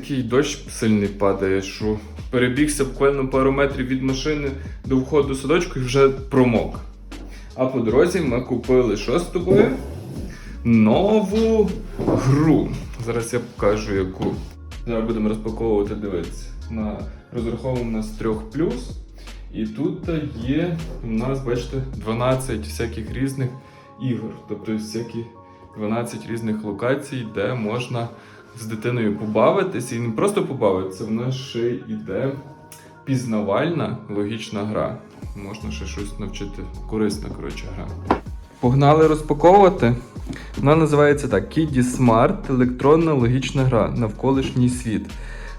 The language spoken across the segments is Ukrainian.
такий дощ сильний падає, що перебігся буквально пару метрів від машини до входу садочку і вже промок. А по дорозі ми купили що з тобою? Нову гру. Зараз я покажу яку. Зараз будемо розпаковувати, дивитися. На розраховано на з 3 І тут є у нас, бачите, 12 всяких різних ігор. Тобто всякі 12 різних локацій, де можна з дитиною побавитися. І не просто побавитися, в нас ще йде пізнавальна логічна гра. Можна ще щось навчити. Корисна, коротше, гра. Погнали розпаковувати. Вона називається так: Kiddy Smart електронна логічна гра навколишній світ.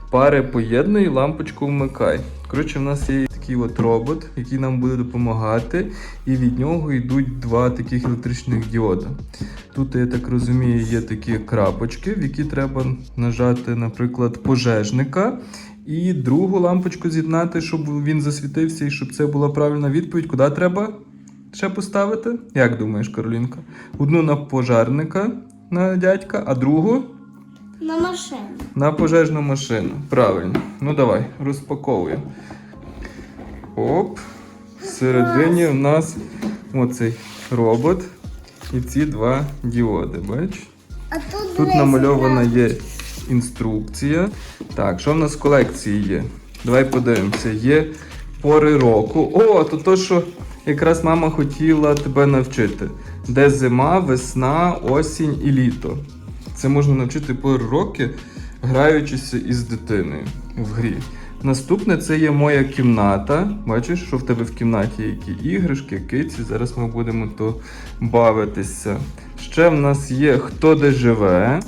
Пари поєднуй, лампочку вмикай. Коротше, в нас є такий от робот, який нам буде допомагати, і від нього йдуть два таких електричних діода. Тут, я так розумію, є такі крапочки, в які треба нажати, наприклад, пожежника. І другу лампочку з'єднати, щоб він засвітився і щоб це була правильна відповідь. Куди треба ще поставити? Як думаєш, Каролінка? Одну на пожарника на дядька, а другу На машину. на пожежну машину. Правильно. Ну давай, розпаковуємо. Оп. Всередині у нас оцей робот і ці два діоди. Бач? А тут, Тут намальована є інструкція. Так, що в нас в колекції є? Давай подивимося. Є пори року. О, то то, що якраз мама хотіла тебе навчити. Де зима, весна, осінь і літо. Це можна навчити пори роки, граючися із дитиною в грі. Наступне це є моя кімната. Бачиш, що в тебе в кімнаті які іграшки, киці. Зараз ми будемо то бавитися. Ще в нас є хто де живе.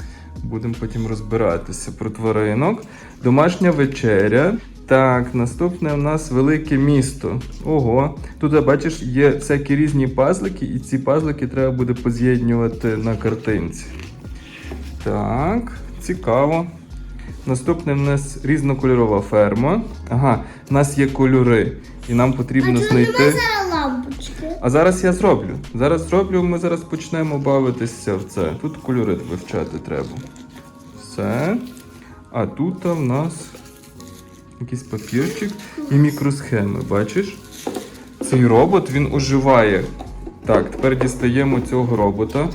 Будемо потім розбиратися про тваринок. Домашня вечеря. Так, наступне у нас велике місто. Ого, тут бачиш, є всякі різні пазлики, і ці пазлики треба буде поз'єднювати на картинці. Так, цікаво. Наступне в нас різнокольорова ферма. Ага, в нас є кольори, і нам потрібно чому знайти. лампочки? А зараз я зроблю. Зараз зроблю, ми зараз почнемо бавитися в це. Тут кольори вивчати треба. Все. А тут в нас якийсь папірчик і мікросхеми, бачиш? Цей робот він оживає. Так, тепер дістаємо цього робота.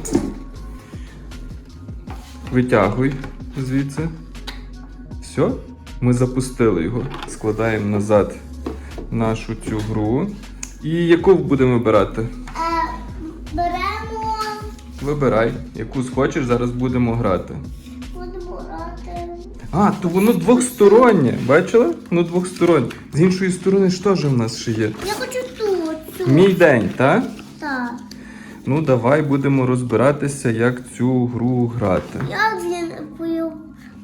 Витягуй звідси. Все, ми запустили його. Складаємо назад нашу цю гру. І яку будемо вибирати? Е, беремо, Вибирай, яку схочеш, зараз будемо грати. будемо грати. А, то воно двохстороннє. Бачила? Воно двохстороннє. З іншої сторони, що ж в нас ще є? Я хочу ту, цю. Мій день, так? Так. Ну, давай будемо розбиратися, як цю гру грати. Пою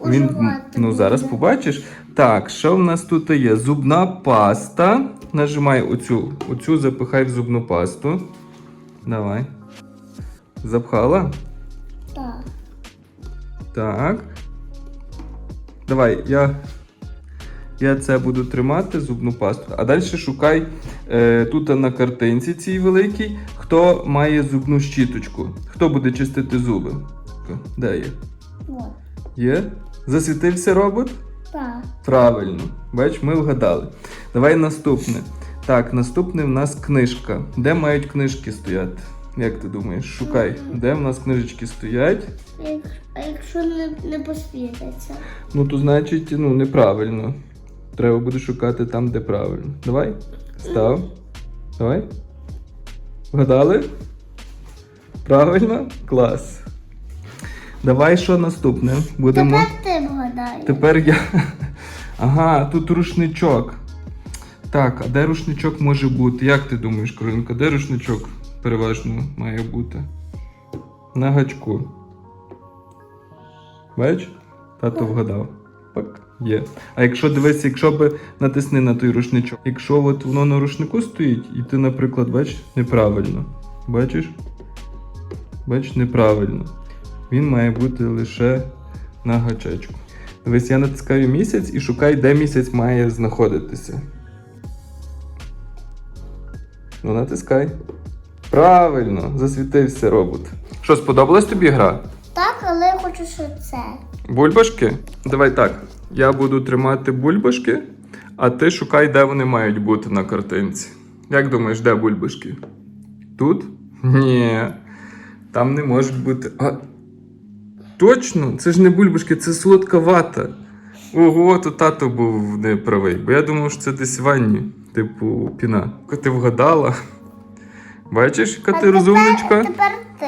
Він, ну, зараз побачиш. Так, що в нас тут є? Зубна паста. Нажимай оцю. Оцю запихай в зубну пасту. Давай. Запхала? Так. Так. Давай, я, я це буду тримати, зубну пасту. А далі шукай е, тут на картинці цій великій, хто має зубну щіточку. Хто буде чистити зуби? Де є? Є? Засвітився робот? Так. Правильно. Бач, ми вгадали. Давай наступне. Так, наступне в нас книжка. Де мають книжки стояти? Як ти думаєш? Шукай, де в нас книжечки стоять? А якщо не, не посвітиться? Ну, то значить, ну, неправильно. Треба буде шукати там, де правильно. Давай. Став. Давай. Вгадали? Правильно? Клас. Давай що наступне? Будемо. Тепер ти вгадаєш. Тепер я. Ага, тут рушничок. Так, а де рушничок може бути? Як ти думаєш, Каролінка, де рушничок переважно має бути? На гачку. Бач? Тато вгадав. Так, є. А якщо дивись, якщо би натисни на той рушничок. Якщо от воно на рушнику стоїть, і ти, наприклад, бач, неправильно. Бачиш? Бач, неправильно. Він має бути лише на гачечку. Дивись, я натискаю місяць і шукай, де місяць має знаходитися. Ну, натискай. Правильно, засвітився робот. Що, сподобалась тобі гра? Так, але я хочу ще це. Бульбашки? Давай так. Я буду тримати бульбашки, а ти шукай, де вони мають бути на картинці. Як думаєш, де бульбашки? Тут? Ні. Там не можуть бути. А... Точно, це ж не бульбашки, це солодка вата. Ого, то тато був неправий, бо я думав, що це десь ванні, типу піна. Ти вгадала? Бачиш, яка ти розумничка? Тепер ти.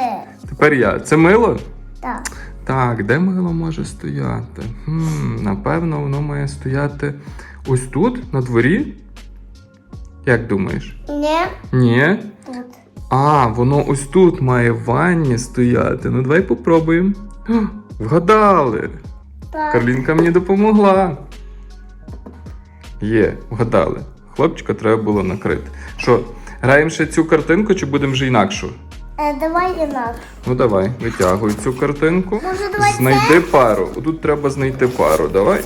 Тепер я. Це мило? Так. Так, де мило може стояти? Хм, напевно, воно має стояти ось тут, на дворі. Як думаєш? Ні. Ні. Тут. А, воно ось тут має в ванні стояти. Ну, давай попробуємо. Вгадали! Так. Карлінка мені допомогла. Є, вгадали. Хлопчика треба було накрити. Що, граємо ще цю картинку чи будемо вже інакшу? Е, давай інакше. Ну давай, витягуй цю картинку. Може, давай Знайди пару. Тут треба знайти пару. Давай.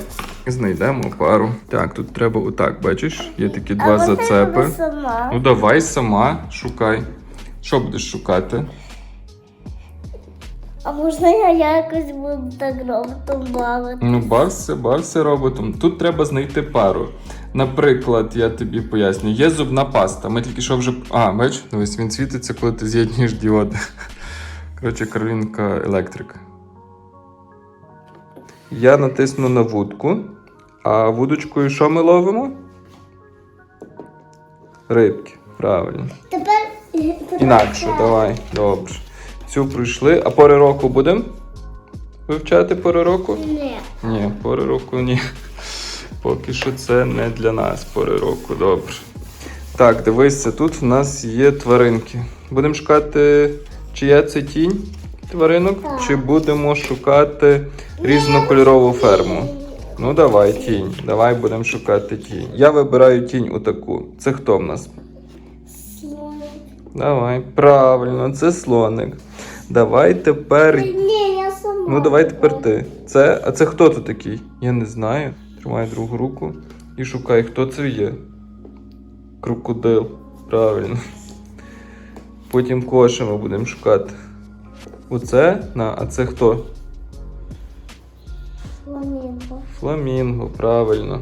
Знайдемо пару. Так, тут треба отак, бачиш? Є такі два а зацепи. сама? Ну давай сама шукай. Що будеш шукати? А можна я якось буду так робити бавити? Ну, бався, бався роботом. Тут треба знайти пару. Наприклад, я тобі поясню, є зубна паста. Ми тільки що вже. А, бач, дивись, він світиться, коли ти з'єднуєш діоди. Коротше, Каролінка електрик. Я натисну на вудку, а вудочкою що ми ловимо? Рибки. Правильно. Тепер, тепер Інакше, давай, добре. Цю пройшли. А пори року будемо вивчати пори року? Ні. Ні, пори року ні. Поки що це не для нас пори року, добре. Так, дивися, тут в нас є тваринки. Будемо шукати, чия це тінь тваринок, Так. чи будемо шукати різнокольорову ферму? Ну, давай, тінь. Давай будемо шукати тінь. Я вибираю тінь отаку. Це хто в нас? Слоник. Давай, правильно, це слоник. Давай тепер. Ні, я сама. Ну, давай тепер ти. Це, а це хто тут такий? Я не знаю. Тримай другу руку і шукай, хто це є. Крокодил. Правильно. Потім коша ми будемо шукати. Оце? На, а це хто? Фламінго. Фламінго, правильно.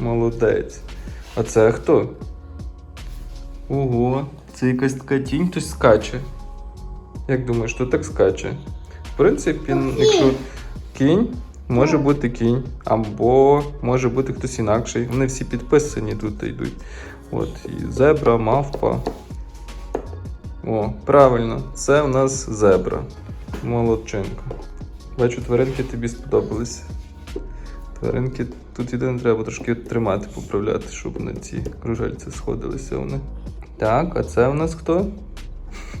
Молодець. А це хто? Ого, це якась така тінь, хтось скаче. Як думаєш, хто так скаче? В принципі, Ну, якщо кінь. може бути кінь, або може бути хтось інакший. Вони всі підписані тут йдуть. От, і зебра, мавпа. О, правильно, це в нас зебра. Молодчинка. Бачу, тваринки тобі сподобалися. Тваринки тут єдине треба трошки тримати, поправляти, щоб на ці кружельці сходилися вони. Так, а це в нас хто?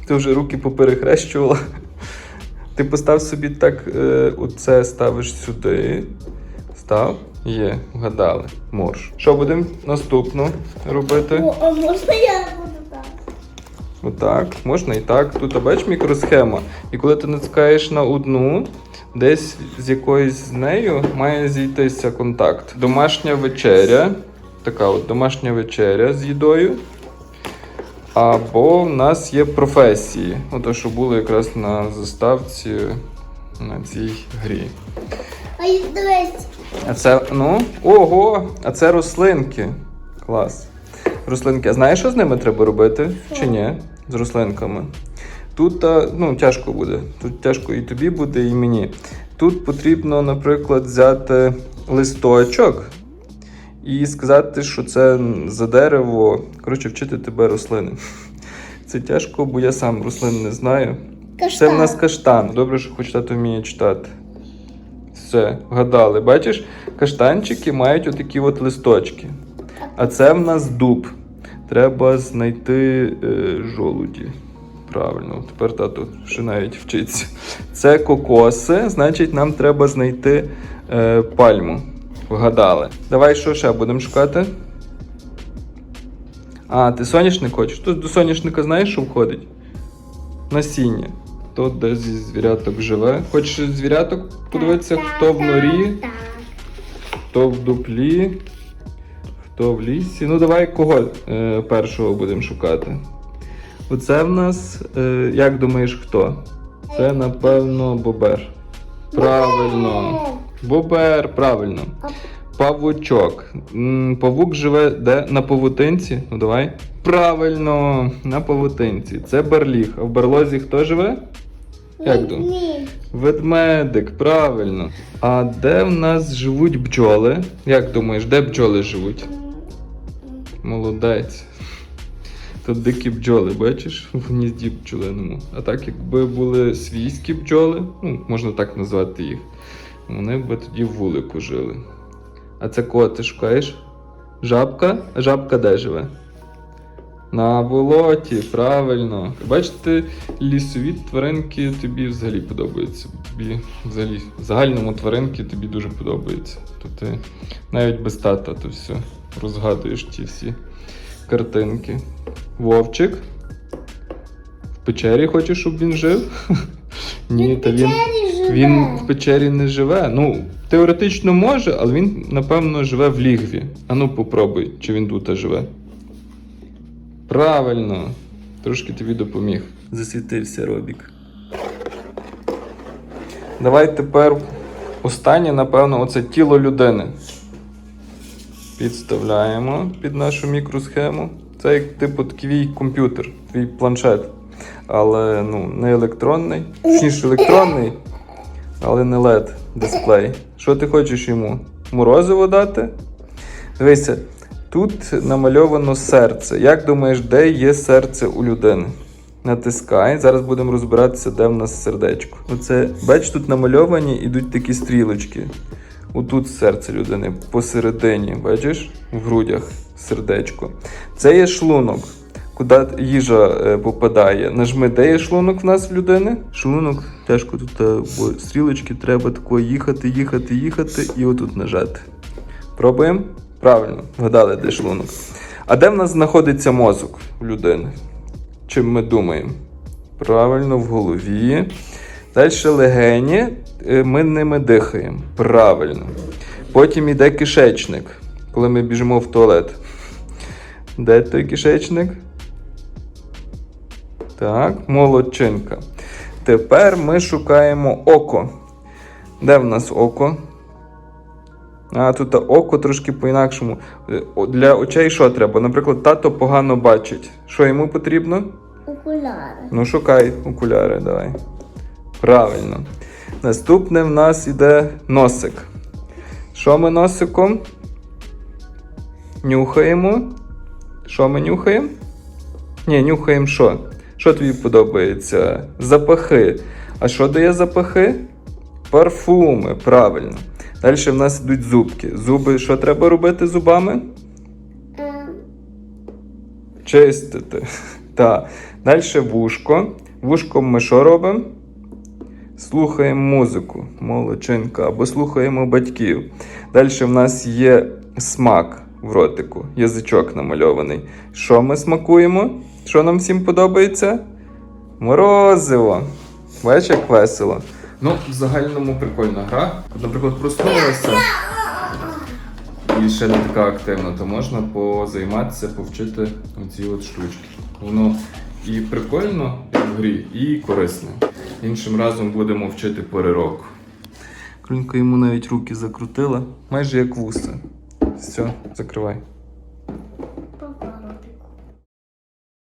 Ти вже руки поперехрещувала. Ти постав собі так, е, оце ставиш сюди. Став? Є, вгадали. Морж. Що будемо наступну робити? О, а можна я буду так? Отак, можна і так. Тут а бачиш мікросхема. І коли ти натискаєш на одну, десь з якоюсь з нею має зійтися контакт. Домашня вечеря. Така от домашня вечеря з їдою. Або в нас є професії. Ото, що було якраз на заставці на цій грі. А дивись. А це, ну, ого, а це рослинки. Клас. Рослинки. А знаєш, що з ними треба робити? Чи ні? З рослинками. Тут ну, тяжко буде. Тут тяжко і тобі буде, і мені. Тут потрібно, наприклад, взяти листочок і сказати, що це за дерево. Коротше, вчити тебе рослини. Це тяжко, бо я сам рослин не знаю. Це в нас каштан. Добре, що хоч тато вміє читати. Все, вгадали. Бачиш, каштанчики мають отакі от листочки. А це в нас дуб. Треба знайти е, жолуді. Правильно, тепер тато ще навіть вчиться. Це кокоси, значить, нам треба знайти е, пальму. Вгадали. Давай що ще будемо шукати? А, ти соняшник хочеш? Тут до соняшника знаєш, що входить? Насіння. Хто де зі звіряток живе. Хочеш звіряток подивитися, хто в норі, хто в дуплі, хто в лісі. Ну, давай кого е, першого будемо шукати. Оце в нас, е, як думаєш, хто? Це, напевно, бобер. Правильно. Бобер, правильно. Павучок. М, Павук живе де? На павутинці? Ну давай. Правильно, на павутинці. Це барліг. А в барлозі хто живе? Як думаєш? Ні. Ведмедик, правильно. А де в нас живуть бджоли? Як думаєш, де бджоли живуть? Молодець. Тут дикі бджоли, бачиш, в гнізді бджолиному. А так, якби були свійські бджоли, ну, можна так назвати їх, вони б тоді в вулику жили. А це кого ти шукаєш? Жабка? Жабка де живе? На болоті, правильно. Бачите, лісові тваринки тобі взагалі подобаються. Тобі взагалі в загальному тваринки тобі дуже подобаються. То ти навіть без тата то все розгадуєш ті всі картинки. Вовчик. В печері хочеш, щоб він жив? Ні, та він. Живе. Він в печері не живе. Ну, теоретично може, але він, напевно, живе в лігві. А ну попробуй, чи він тут живе. Правильно. Трошки тобі допоміг. Засвітився Робік. Давай тепер останнє, напевно, оце тіло людини. Підставляємо під нашу мікросхему. Це як типу твій комп'ютер, твій планшет. Але ну, не електронний. Точніше, електронний, але не LED дисплей. Що ти хочеш йому? Морозиво дати? Дивися, тут намальовано серце. Як думаєш, де є серце у людини? Натискай. Зараз будемо розбиратися, де в нас сердечко. Оце, бач, тут намальовані ідуть такі стрілочки. Отут серце людини посередині, бачиш? В грудях сердечко. Це є шлунок, куди їжа е, попадає. Нажми, де є шлунок в нас в людини? Шлунок тяжко тут, е, бо стрілочки треба тако їхати, їхати, їхати і отут нажати. Пробуємо? Правильно, вгадали, де шлунок. А де в нас знаходиться мозок в людини? Чим ми думаємо? Правильно, в голові. Далі легені, е, ми ними дихаємо. Правильно. Потім йде кишечник, коли ми біжимо в туалет. Де той кишечник? Так, молодчинка. Тепер ми шукаємо око. Де в нас око? А, тут око трошки по-інакшому. Е, Для очей що треба? Наприклад, тато погано бачить. Що йому потрібно? Окуляри. Ну, шукай окуляри, давай. Правильно. Наступне в нас іде носик. Що ми носиком? Нюхаємо. Що ми нюхаємо? Ні, нюхаємо що? Що тобі подобається? Запахи. А що дає запахи? Парфуми, правильно. Далі в нас йдуть зубки. Зуби, що треба робити зубами? Чистити. Так. Далі вушко. Вушком ми що робимо? Слухаємо музику, молодчинка, або слухаємо батьків. Далі в нас є смак в ротику, язичок намальований. Що ми смакуємо? Що нам всім подобається? Морозиво. Бачиш, як весело. Ну, в загальному прикольна гра. Наприклад, проснулася і ще не така активна, то можна позайматися, повчити оці от штучки. Воно і прикольно в грі, і корисне. Іншим разом будемо вчити переробку. Крунька йому навіть руки закрутила, майже як вуса. Все, закривай.